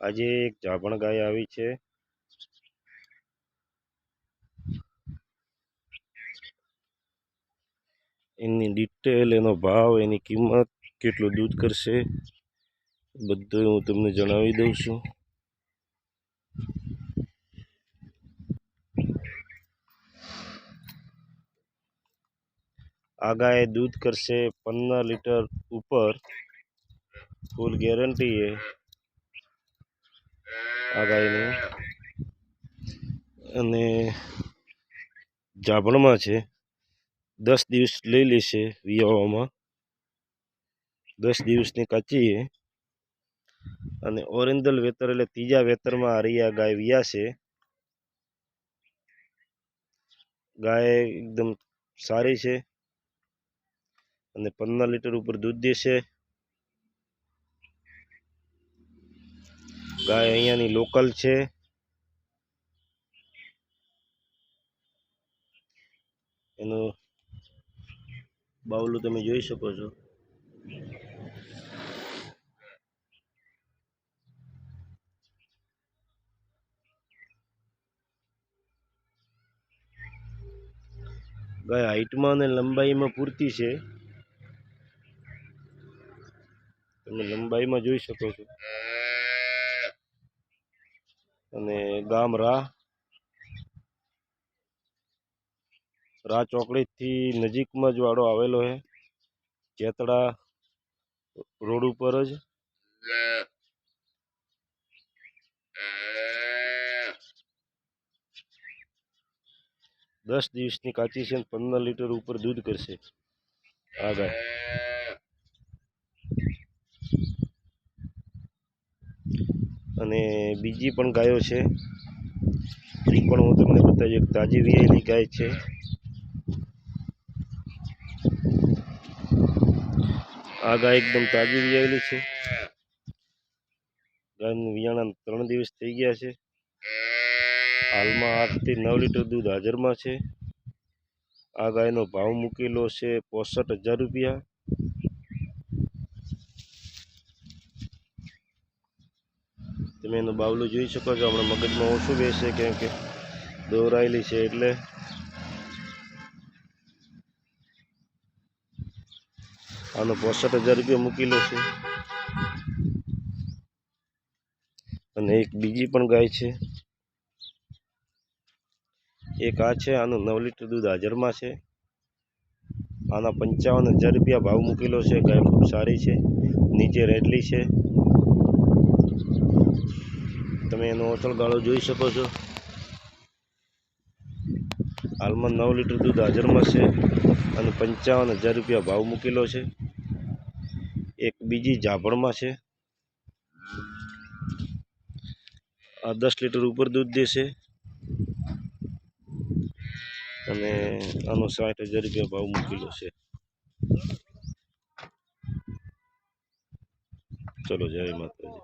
આજે એક જાભણ ગાય આવી છે. એની ડિટેલ એનો ભાવ, એની કિંમત, કેટલું દૂધ કરશે, બધું હું તમને જણાવી દઉં છું. આ ગાય દૂધ કરશે પંદર લીટર ઉપર. ફૂલ ગેરંટી है આ ગાયને અને જાભણમાં છે. દસ દિવસ લઈ લેશે વિયાવામાં દસ દિવસની કાચી અને ઓરિજિનલ વેતર એટલે ત્રીજા વેતરમાં હરિયા ગાય ગાય વિયાશે ગાય એકદમ સારી છે. અને પંદર લીટર ઉપર દૂધ દેશે. ગાય અહીંયાની લોકલ છે. એનું બાવલું તમે જોઈ શકો છો. ગાય હાઈટમાં અને લંબાઈમાં પૂરતી છે. તમે લંબાઈમાં જોઈ શકો છો. અને ગામ રા રા ચોકડીથી નજીકમાં જ વાડો આવેલો છે જેતડા રોડ ઉપર જ. દસ દિવસની કાચી છે પંદર લીટર ઉપર દૂધ કરશે. આ ગાય અને બીજી પણ ગાયો છે. એ પણ હું તમને બતાવી એક તાજી વિયેલી ગાય છે. આ ગાય એકદમ તાજી વિયાયેલી છે. ગાયનું વિયાણા ત્રણ દિવસ થઈ ગયા છે. હાલમાં આઠથી નવ લીટર દૂધ હાજરમાં છે. આ ગાયનો ભાવ મૂકેલો છે પોસઠ હજાર રૂપિયા. તમે એનું બાવલું જોઈ શકો છો. હમણાં મગજમાં ઓછું બેસે કેમ કે દોરાયેલી છે એટલે. આનો પોસઠ હજાર રૂપિયા મૂકેલો છે. અને એક બીજી પણ ગાય છે. એક આ છે, આનું નવ લીટર દૂધ હાજરમાં છે. આના પંચાવન હજાર રૂપિયા ભાવ મૂકેલો છે. ગાય ખૂબ સારી છે. નીચે રેડલી છે. એનો ગાળો જોઈ શકો છો. હાલમાં નવ લીટર દૂધ હાજરમાં છે અને પંચાવન હજાર રૂપિયા ભાવ મૂકેલો છે. એક બીજી જાભણમાં છે. આ દસ લીટર ઉપર દૂધ દેશે. અને આનો સાઠ હજાર રૂપિયા ભાવ મૂકેલો છે. ચલો જય માતાજી.